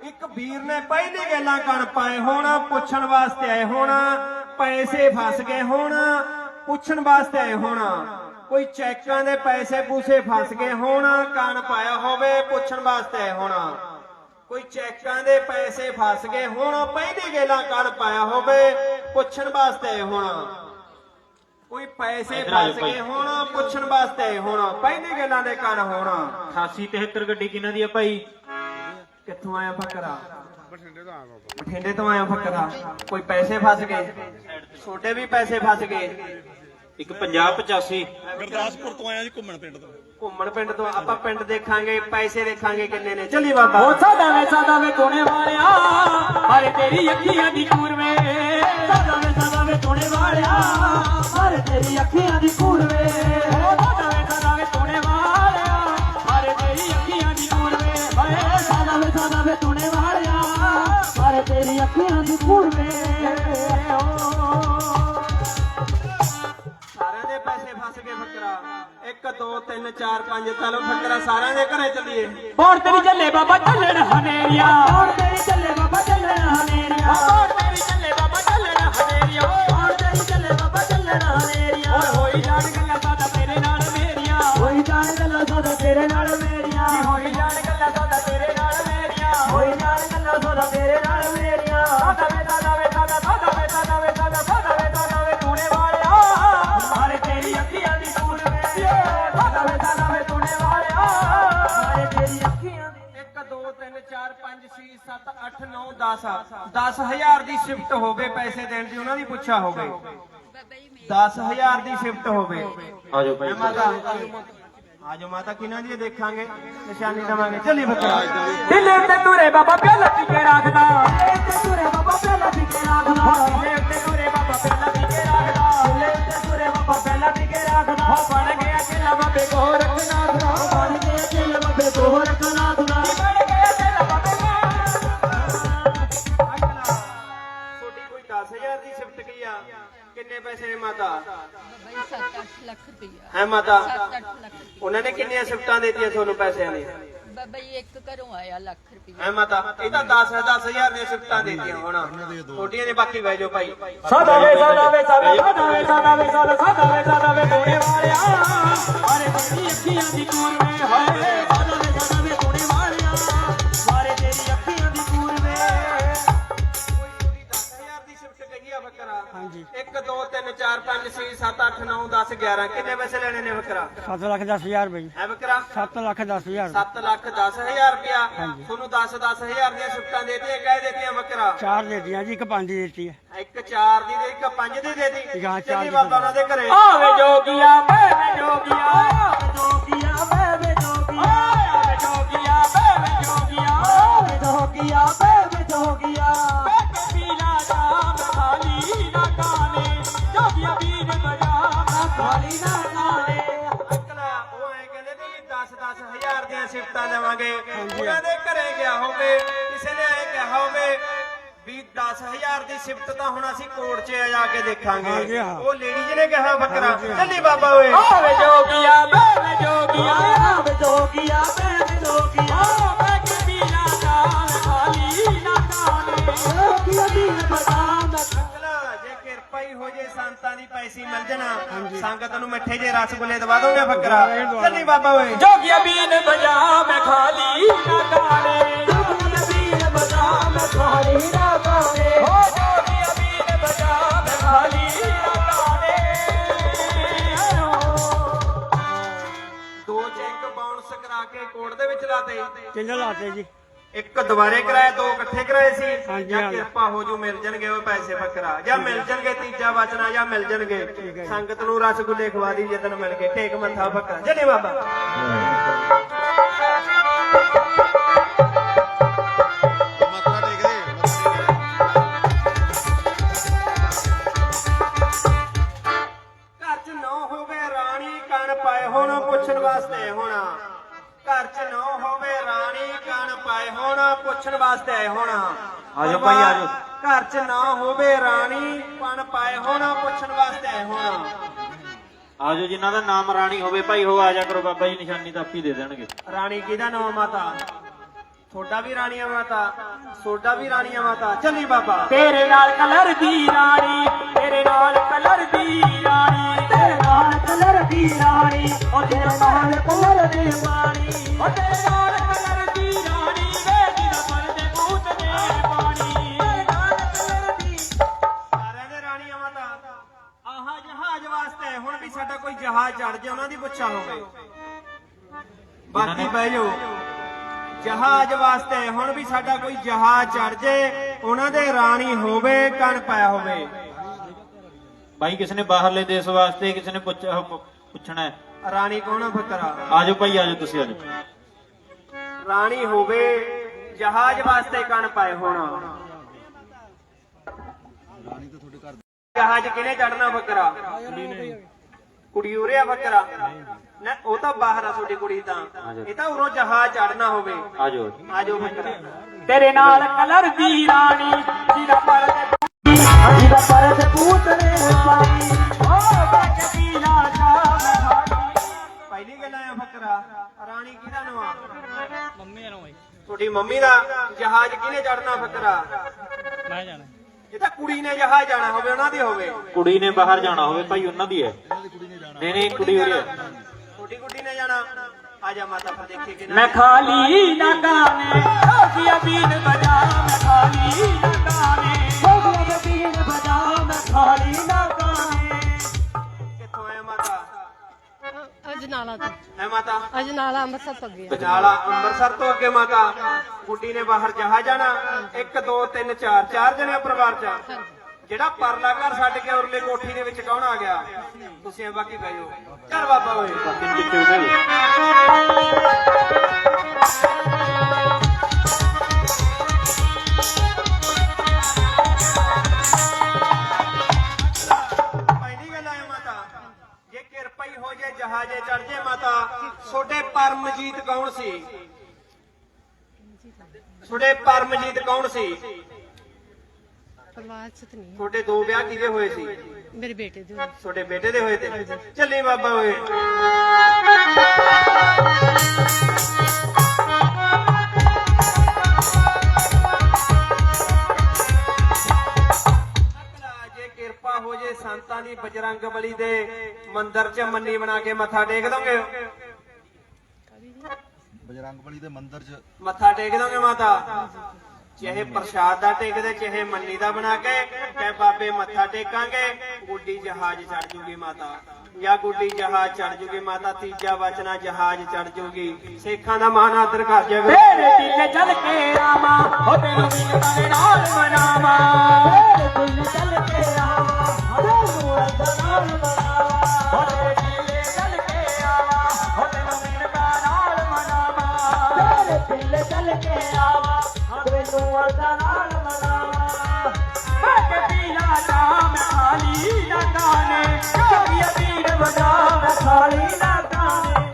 ਇੱਕ ਵੀਰ ਨੇ ਪਹਿਲੀ ਗੱਲਾਂ ਕਣ ਪਾਏ ਹੋਣ ਪੁੱਛਣ ਵਾਸਤੇ ਆਏ ਹੋਣ ਪੈਸੇ ਫਸ ਗਏ ਹੋਣ ਪੁੱਛਣ ਵਾਸਤੇ ਆਏ ਹੋਣ। ਕੋਈ ਚੈੱਕਾਂ ਦੇ ਪੈਸੇ ਪੂਸੇ ਫਸ ਗਏ ਹੋਣ ਕਣ ਪਾਇਆ ਹੋਵੇ ਪੁੱਛਣ ਵਾਸਤੇ ਆਏ ਹੋਣ। ਕੋਈ ਚੈੱਕਾਂ ਦੇ ਪੈਸੇ ਫਸ ਗਏ ਹੋਣ ਪਹਿਲੀ ਗੱਲਾਂ ਕਣ ਪਾਇਆ ਹੋਵੇ ਪੁੱਛਣ ਵਾਸਤੇ ਆਏ ਹੋਣ। ਕੋਈ ਪੈਸੇ ਫਸ। ਗਏ ਹੋਣ ਪੁੱਛਣ ਵਾਸਤੇ ਆਏ ਹੋਣ। ਪਹਿਲੀ ਗੱਲਾਂ ਦੇ ਕਣ ਹੋਣ। 88 73 ਗੱਡੀ ਕਿਹਨਾਂ ਦੀ ਆ ਭਾਈ? ਕਿੱਥੋਂ ਆਇਆ ਫਕਰਾ? ਬਠਿੰਡੇ ਤੋਂ ਆਇਆ ਫਕਰਾ। ਕੋਈ ਪੈਸੇ ਫਸ ਗਏ? ਛੋਟੇ ਵੀ ਪੈਸੇ ਫਸ ਗਏ? ਇੱਕ 50 85 ਗੁਰਦਾਸਪੁਰ ਤੋਂ ਆਇਆ ਜੀ ਘੁੰਮਣ ਪਿੰਡ ਤੋਂ। ਘੁੰਮਣ ਪਿੰਡ ਤੋਂ ਆਪਾਂ ਪਿੰਡ ਦੇਖਾਂਗੇ ਪੈਸੇ ਦੇਖਾਂਗੇ ਕਿੰਨੇ ਨੇ। ਚੱਲੀ ਬਾਬਾ। ਉਹ ਸਾਦਾ ਵੇ ਸਾਦਾ ਵੇ ਕੋਣੇ ਵਾਲਿਆ। ਹਰੇ ਤੇਰੀ ਅੱਖੀਆਂ ਦੀ ਕੂਰ ਵੇ ਸਾਦਾ ਵੇ ਸਾਦਾ ਵੇ ਕੋਣੇ ਵਾਲਿਆ। ਹਰੇ ਤੇਰੀ ਅੱਖੀਆਂ ਦੀ ਕੂਰ ਵੇ ਹਰੇ ਅੱਖੀਆਂ ਦੀ ਕੂਰ ਵੇ। ਸਾਰਿਆਂ ਦੇ ਪੈਸੇ ਫਸ ਗਏ ਫਕਰਾ। 1 2 3 4 5 ਚਲੋ ਫਕਰਾ ਸਾਰਿਆਂ ਦੇ ਘਰੇ ਚੱਲੀਏ। ਹੁਣ ਤੇਰੀ ਚੱਲੇ ਬਾਬਾ ਚੱਲਣ ਹਨੇਰੀਆ। ਹੁਣ ਤੇਰੀ ਚੱਲੇ ਬਾਬਾ ਚੱਲਣ ਹਨੇਰੀਆ। ਹੁਣ ਤੇਰੀ ਚੱਲੇ 7 8 9 10 10000 ਦੀ ਸ਼ਿਫਟ ਹੋਵੇ ਪੈਸੇ ਦੇਣ ਦੀ ਉਹਨਾਂ ਦੀ ਪੁੱਛਾ ਹੋਵੇ। 10000 ਦੀ ਸ਼ਿਫਟ ਹੋਵੇ। ਆਜੋ ਭਾਈ। ਮਾਤਾ? ਆਜੋ ਮਾਤਾ ਕਿਨਾਂ ਦੀ ਦੇਖਾਂਗੇ? ਨਿਸ਼ਾਨੀ ਦਵਾਂਗੇ। ਚੱਲੀ ਫਕਰਾ ਢਿੱਲੇ ਤੇ ਤੁਰੇ ਬਾਬਾ ਪਿਆਲਾ ਪੀ ਕੇ ਰੱਖਦਾ ਢਿੱਲੇ ਤੇ ਤੁਰੇ ਬਾਬਾ ਪਿਆਲਾ ਪੀ ਕੇ ਰੱਖਦਾ ਢਿੱਲੇ ਤੇ ਤੁਰੇ ਬਾਬਾ ਪਿਆਲਾ ਪੀ ਕੇ ਰੱਖਦਾ ਢਿੱਲੇ ਤੇ ਕਿੰਨੇ ਪੈਸੇ ਨੇ ਮਾਤਾ? ਬਾਈ 7-8 ਲੱਖ ਰੁਪਈਆ। ਹੈ ਮਾਤਾ? 7-8 ਲੱਖ ਰੁਪਈਆ। ਉਹਨਾਂ ਨੇ ਕਿੰਨੀਆਂ ਸ਼ਿਫਟਾਂ ਦਿੱਤੀਆਂ ਤੁਹਾਨੂੰ ਪੈਸਿਆਂ ਦੀ ਬਾਬਾ ਜੀ ਇੱਕ ਘਰੋਂ ਆਇਆ ਲੱਖ ਰੁਪਈਆ। ਹੈ ਮਾਤਾ? ਇਹ ਤਾਂ 10 10000 ਦੀਆਂ ਸ਼ਿਫਟਾਂ ਦਿੱਤੀਆਂ ਹੁਣ। ਛੋਟੀਆਂ ਨੇ ਬਾਕੀ ਬਹਿ ਜਾਓ ਭਾਈ। ਸਾਦਾ ਵੇ ਸਾਦਾ ਵੇ ਸਾਦਾ ਸਾਦਾ ਵੇ ਸਾਦਾ ਵੇ ਸਾਦਾ ਸਾਦਾ ਵੇ ਸਾਦਾ ਵੇ ਕੋਣੇ ਵਾਲਿਆ। ਮਾਰੇ ਤੇਰੀ ਅੱਖੀਆਂ ਦੀ ਕੂਰ ਵੇ ਹਾਏ। ਸਾਦਾ ਹਾਂਜੀ 1 2 3 4 5 6 7 8 9 10 11 ਕਿੰਨੇ ਪੈਸੇ ਲੈਣੇ ਨੇ ਬੱਕਰਾ? 7 ਲੱਖ 10 ਹਜ਼ਾਰ ਰੁਪਏ ਹੈ ਬੱਕਰਾ? 7 ਲੱਖ 10 ਹਜ਼ਾਰ 7 ਲੱਖ 10000 ਰੁਪਇਆ। ਤੁਹਾਨੂੰ 10 10000 ਦੀਆਂ ਸ਼ਿਫਟਾਂ ਦੇਤੀਆਂ ਕਹਿ ਦਿੱਤੀਆਂ ਬੱਕਰਾ? ਚਾਰ ਦੇ ਦਿੱਤੀਆਂ ਜੀ ਇੱਕ ਪੰਜ ਦੀ ਦਿੱਤੀ ਹੈ। ਇੱਕ 4 ਦੀ ਤੇ ਇੱਕ 5 ਦੀ ਦੇ ਦਿੱਤੀ। ਚਾਰ ਚੱਲੀ ਦੀ ਬਾਬਾ ਉਹਨਾਂ ਦੇ ਘਰੇ। ਆਵੇ ਜੋਗੀਆ ਮੈਂ ਜੋਗੀਆ। ਅਕਲਾ ਉਹ ਐ ਕਹਿੰਦੇ ਤੇ ਵੀ 10 10000 ਦੀਆਂ ਸ਼ਿਫਟਾਂ ਦੇਵਾਂਗੇ। ਉਹਨਾਂ ਦੇ ਘਰੇ ਗਿਆ ਹੋਵੇ ਕਿਸੇ ਨੇ ਐ ਕਿਹਾ ਹੋਵੇ ਵੀ 10000 ਦੀ ਸ਼ਿਫਟ ਤਾਂ ਹੁਣ ਅਸੀਂ ਕੋਰਟ 'ਚ ਜਾ ਕੇ ਦੇਖਾਂਗੇ। ਉਹ ਲੇਡੀ ਨੇ ਕਿਹਾ ਬੱਕਰਾ। ਚੱਲੀ ਬਾਬਾ ਓਏ। ਆਵੇ ਜੋਗੀਆ ਮੈਂ ਵੇ ਜੋਗੀਆ ਆਵੇ ਜੋਗੀਆ ਮੈਂ ਵੇ ਜੋਗੀਆ। ਸੰਤਾਂ ਦੀ ਪੈਸੀ ਮਿਲ ਜਣਾ। ਸੰਗਤ ਨੂੰ ਮਿੱਠੇ ਜੇ ਰਸਗੁੱਲੇ ਦਵਾ ਦੋਗੇ ਬੱਕਰਾ? ਚੱਲੀ ਬਾਬਾ ਓਏ। ਜੋਗੀਆ ਬੀਨ ਬਜਾ ਮੈਂ ਖਾਲੀ ਨਾ ਕਾਲੇ ਜੋਗੀਆ ਬੀਨ ਬਜਾ ਮੈਂ ਖਾਲੀ ਨਾ ਕਾਲੇ ਹੋ ਜੋਗੀਆ ਬੀਨ ਬਜਾ ਮੈਂ ਖਾਲੀ ਨਾ ਕਾਲੇ ਦੋ ਚੈੱਕ ਬਾਉਂਸ ਕਰਾ ਕੇ ਕੋਰਟ ਦੇ ਵਿੱਚ ਲਾਤੇ। ਤਿੰਨ ਲਾਤੇ ਜੀ? ਇੱਕ ਦੁਬਾਰੇ ਕਰਾਏ ਦੋ ਇਕੱਠੇ ਕਰਾਏ ਸੀ ਜਾਂ। ਕਿਰਪਾ ਹੋ ਜੂ ਮਿਲ ਜਾਣਗੇ ਉਹ ਪੈਸੇ ਬੱਕਰਾ ਜਾਂ ਮਿਲ ਜਾਣਗੇ ਤੀਜਾ ਵਚਨਾ ਜਾਂ ਮਿਲ ਜਾਣਗੇ। ਸੰਗਤ ਨੂੰ ਰਸਗੁੱਲੇ ਖਵਾ ਦੀ ਜਦੋਂ ਮਿਲ ਗਏ ਟੇਕ ਮੱਥਾ ਬੱਕਰਾ ਜਲੇ ਬਾਬਾ। ਪੁੱਛਣ ਵਾਸਤੇ ਆਏ ਹੋਣਾ। ਆਜੋ ਭਾਈ, ਆਜੋ। ਘਰ 'ਚ ਨਾ ਹੋਵੇ ਰਾਣੀ ਕਣ ਪਾਏ ਹੋਣ ਪੁੱਛਣ ਵਾਸਤੇ ਆਏ ਹੋਣਾ। ਆਜੋ ਜਿਨ੍ਹਾਂ ਦਾ ਨਾਮ ਰਾਣੀ ਹੋਵੇ ਭਾਈ ਹੋ ਆ ਜਾ ਕਰੋ ਬਾਬਾ ਜੀ ਨਿਸ਼ਾਨੀ ਤਾਂ ਆਪੀ ਦੇ ਦੇਣਗੇ। ਰਾਣੀ ਕਿਹਦਾ ਨਾਮ ਮਾਤਾ? ਤੁਹਾਡਾ ਵੀ ਰਾਣੀਆਂ ਮਾਤਾ ਤੁਹਾਡਾ ਵੀ ਰਾਣੀਆਂ ਮਾਤਾ। ਚੱਲੀ ਬਾਬਾ। ਤੇਰੇ ਨਾਲ ਕਲਰ ਦੀ ਰਾਣੀ ਤੇਰੇ ਨਾਲ ਕਲਰ ਦੀ ਰਾਣੀ ਤੇਰੇ ਨਾਲ ਕਲਰ ਦੀ ਰਾਣੀ ਉਹ ਤੇਰੇ ਨਾਲ ਕਲਰ ਦੀ ਰਾਣੀ ਉਹ ਤੇਰੇ ਨਾਲ ਕਲਰ ਦੀ ਜਹਾਜ਼ ਚੜ ਜੇ ਉਹਨਾਂ ਦੀ ਪੁੱਛਾ ਹੋਵੇ। ਬਾਕੀ ਬਹਿ ਜਾਓ। ਜਹਾਜ਼ ਵਾਸਤੇ ਹੁਣ ਵੀ ਸਾਡਾ ਕੋਈ ਜਹਾਜ਼ ਚੜ ਜੇ ਉਹਨਾਂ ਦੇ ਰਾਣੀ ਹੋਵੇ ਕਣ ਪਾਇਆ ਹੋਵੇ। ਬਾਈ ਕਿਸੇ ਨੇ ਬਾਹਰਲੇ ਦੇਸ਼ ਵਾਸਤੇ ਕਿਸੇ ਨੇ ਪੁੱਛਣਾ ਹੈ। ਰਾਣੀ ਕੌਣ ਆ ਫਕਰਾ ਆਜੋ ਭਾਈ ਆਜੋ ਤੁਸੀਂ ਆਜੋ। ਰਾਣੀ ਹੋਵੇ ਜਹਾਜ਼ ਵਾਸਤੇ ਕਣ ਪਾਏ ਹੋਣਾ। ਜਹਾਜ਼ ਕਿਨੇ ਚੜਨਾ ਬੱਕਰਾ ਕੁੜੀ ਉਰੇ ਆ ਬੱਕਰਾ। ਨਾ ਉਹ ਤਾਂ ਬਾਹਰ ਆ ਤੁਹਾਡੀ ਕੁੜੀ ਤਾਂ। ਇਹ ਤਾਂ ਉਰੋਂ ਜਹਾਜ਼ ਚੜਨਾ ਹੋਵੇ। ਆਜੋ। ਆਜੋ ਬੱਕਰਾ। ਤੇਰੇ ਨਾਲ ਕਲਰ ਦੀ ਰਾਣੀ ਜਿਹਦਾ ਓ ਨਾ ਜਾ ਪਹਿਲੀ ਗੱਲ ਆ ਬੱਕਰਾ ਰਾਣੀ ਕਿਹਦਾ ਨਵਾ? ਮੰਮੀ ਦਾ ਤੁਹਾਡੀ ਮੰਮੀ ਦਾ ਜਹਾਜ਼ ਕਿਨੇ ਚੜਨਾ ਬੱਕਰਾ? ਮੈਂ ਜਾਣਾ। ਇਹ ਤਾਂ ਕੁੜੀ ਨੇ ਜਹਾਜ਼ ਜਾਣਾ ਹੋਵੇ ਉਹਨਾਂ ਦੀ ਹੋਵੇ। ਕੁੜੀ ਨੇ ਬਾਹਰ ਜਾਣਾ ਹੋਵੇ ਭਾਈ ਉਹਨਾਂ ਦੀ ਹੈ। ਨਹੀਂ ਨਹੀਂ ਕੁੜੀ ਹੋ ਹੈ ਛੋਟੀ ਗੁੱਡੀ ਨੇ ਜਾਣਾ। ਆ ਜਾ ਮਾਤਾ ਪਰ ਦੇਖੀ ਕਿ ਮੈਂ ਖਾਲੀ ਨਾ ਗਾਣੇ ਸੋਫੀਆ ਬੀਨ ਬਜਾ ਮੈਂ ਖਾਲੀ ਨਾ। ਗਾਣੇ ਸੋਫੀਆ ਬੀਨ ਬਜਾ ਮੈਂ ਖਾਲੀ ਨਾ। ਗਾਣੇ ਕਿੱਥੋਂ ਆਇਆ ਮਾਤਾ? ਅਜਨਾਲਾ ਤੋਂ। ਹੈ ਮਾਤਾ? ਅਜਨਾਲਾ ਅੰਮ੍ਰਿਤਸਰ ਤੋਂ ਗਿਆ ਜਨਾਲਾ ਅੰਮ੍ਰਿਤਸਰ ਤੋਂ ਅੱਗੇ ਮਾਤਾ। ਗੁੱਡੀ ਨੇ ਬਾਹਰ ਜਹਾ ਜਾਣਾ। 1 2 3 4 ਚਾਰ ਜਣੇ ਪਰਿਵਾਰ ਚ। ਜਿਹੜਾ ਪਰਲਾ ਘਰ ਛੱਡ ਕੇ ਉਰਲੇ ਕੋਠੀ ਦੇ ਵਿੱਚ ਕੌਣ ਆ ਗਿਆ? ਤੁਸੀਂ ਐਂ ਬਾਕੀ ਬਹਿ ਜਾਓ। ਚੱਲ ਬਾਬਾ ਹੋਏ। ਪਹਿਲੀ ਗੱਲ ਆਇਆ ਮਾਤਾ, ਜੇ ਕਿਰਪਾ ਹੀ ਹੋ ਜਹਾਜ਼ੇ ਚੜ ਜੇ ਮਾਤਾ ਛੋਡੇ ਪਰਮਜੀਤ ਕੌਣ ਸੀ? ਛੋਡੇ ਪਰਮਜੀਤ ਕੌਣ ਸੀ? ਪਰਿਵਾਰ ਚ ਤਾਂ ਨਹੀਂ ਛੋਡੇ ਦੋ ਵਿਆਹ ਕਿਹਦੇ ਹੋਏ ਸੀ? ਮੇਰੇ ਬੇਟੇ ਦੇ ਛੋਟੇ ਬੇਟੇ ਦੇ ਹੋਏ ਤੇ? ਚੱਲੀ ਬਾਬਾ ਓਏ। ਜੇ ਕਿਰਪਾ ਹੋ ਜੇ ਸੰਤਾਂ ਦੀ ਬਜਰੰਗ ਬਲੀ ਦੇ ਮੰਦਿਰ 'ਚ ਮੰਨੀ ਬਣਾ ਕੇ ਮੱਥਾ ਟੇਕ ਦੋਗੇ? ਬਜਰੰਗ ਬਲੀ ਦੇ ਮੰਦਿਰ 'ਚ। ਮੱਥਾ ਟੇਕ ਦੋਗੇ ਮਾਤਾ? ਚਾਹੇ ਪ੍ਰਸ਼ਾਦ ਦਾ ਟੇਕਦੇ ਚਾਹੇ ਮੰਨੀ ਦਾ ਬਣਾ ਕੇ ਕਹੇ ਬਾਬੇ ਮੱਥਾ ਟੇਕਾਂਗੇ, ਗੁੱਡੀ ਜਹਾਜ਼ ਚੜ ਜੂਗੀ ਮਾਤਾ। ਜਾਂ ਗੁੱਡੀ ਜਹਾਜ਼ ਚੜ ਜੂਗੀ ਮਾਤਾ, ਤੀਜਾ ਵਚਨਾ ਜਹਾਜ਼ ਚੜ ਜੂਗੀ। ਸੇਖਾਂ ਦਾ ਮਾਨ ਆਦਰ ਕਰ ਜਾਵੇ। ਕੇ ਰਾਮਾ ਨੂੰ ਅਰਦਾ ਨਾਲ ਮਨਾਵਾ ਮੈਂ ਕਬੀਲਾ ਨਾਮ ਖਾਲੀ ਨਾ ਗਾਣੇ ਕਬੀ ਅਬੀਰ ਵਗਾ ਮੈਂ ਖਾਲੀ ਨਾ ਗਾਣੇ